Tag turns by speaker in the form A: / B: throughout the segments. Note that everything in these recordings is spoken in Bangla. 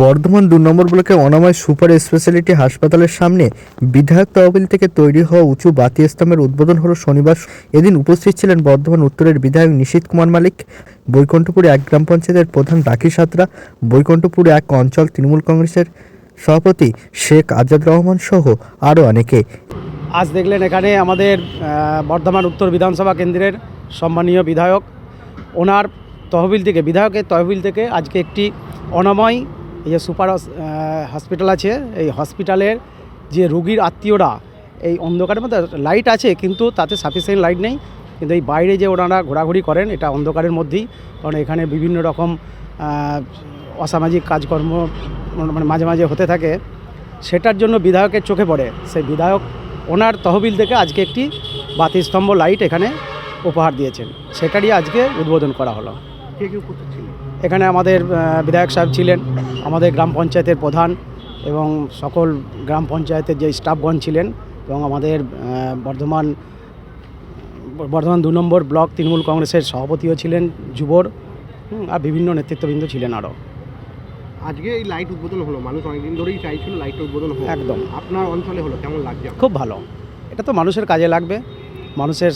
A: বর্ধমান দু নম্বর ব্লকে অনাময় সুপার স্পেশালিটি হাসপাতালের সামনে বিধায়ক তহবিল থেকে তৈরি হওয়া উঁচু বাতি স্তম্ভের উদ্বোধন হলো শনিবার। এদিন উপস্থিত ছিলেন বর্ধমান উত্তরের বিধায়ক নিশীত কুমার মালিক, বৈকুণ্ঠপুর এক গ্রাম পঞ্চায়েতের প্রধান রাখি সাঁতরা, বৈকুণ্ঠপুর এক অঞ্চল তৃণমূল কংগ্রেসের সভাপতি শেখ আজাদ রহমান সহ আরও অনেকে।
B: আজ দেখলেন এখানে আমাদের বর্ধমান উত্তর বিধানসভা কেন্দ্রের সম্মানীয় বিধায়ক। ওনার তহবিল থেকে, বিধায়কের তহবিল থেকে আজকে একটি অনাময় এই যে সুপার হসপিটাল আছে, এই হসপিটালের যে রুগীর আত্মীয়রা, এই অন্ধকারের মধ্যে লাইট আছে, কিন্তু তাতে সাফিসিয়েন্ট লাইট নেই। কিন্তু এই বাইরে যে ওনারা ঘোরাঘুরি করেন, এটা অন্ধকারের মধ্যেই। কারণ এখানে বিভিন্ন রকম অসামাজিক কাজকর্ম মানে মাঝে মাঝে হতে থাকে। সেটার জন্য বিধায়কের চোখে পড়ে। সেই বিধায়ক ওনার তহবিল থেকে আজকে একটি বাতিস্তম্ভ লাইট এখানে উপহার দিয়েছেন। সেটারই আজকে উদ্বোধন করা হলো।
C: কে কে উপস্থিত ছিল
B: এখানে আমাদের বিধায়ক সাহেব ছিলেন আমাদের গ্রাম পঞ্চায়েতের প্রধান এবং সকল গ্রাম পঞ্চায়েতের যে স্টাফগণ ছিলেন এবং আমাদের বর্ধমান বর্ধমান দু নম্বর ব্লক তৃণমূল কংগ্রেসের সভাপতিও ছিলেন যুবর আর বিভিন্ন নেতৃত্ববৃন্দ ছিলেন আরও।
C: আজকে এই লাইট উদ্বোধন হলো মানুষ অনেকদিন ধরেই চাইছিল লাইট উদ্বোধন হলো
B: একদম।
C: আপনার অঞ্চলে হলো কেমন লাগছে?
B: খুব ভালো। এটা তো মানুষের কাজে লাগবে। মানুষের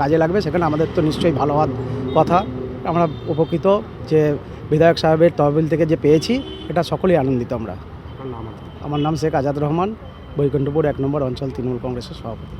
B: কাজে লাগবে সেখানে আমাদের তো নিশ্চয়ই ভালো হওয়ার কথা। আমরা উপকৃত যে বিধায়ক সাহেবের তহবিল থেকে যে পেয়েছি এটা সকলেই আনন্দিত আমরা। আমার নাম শেখ আজাদ রহমান বৈকুণ্ঠপুর এক নম্বর অঞ্চল তৃণমূল কংগ্রেসের সভাপতি।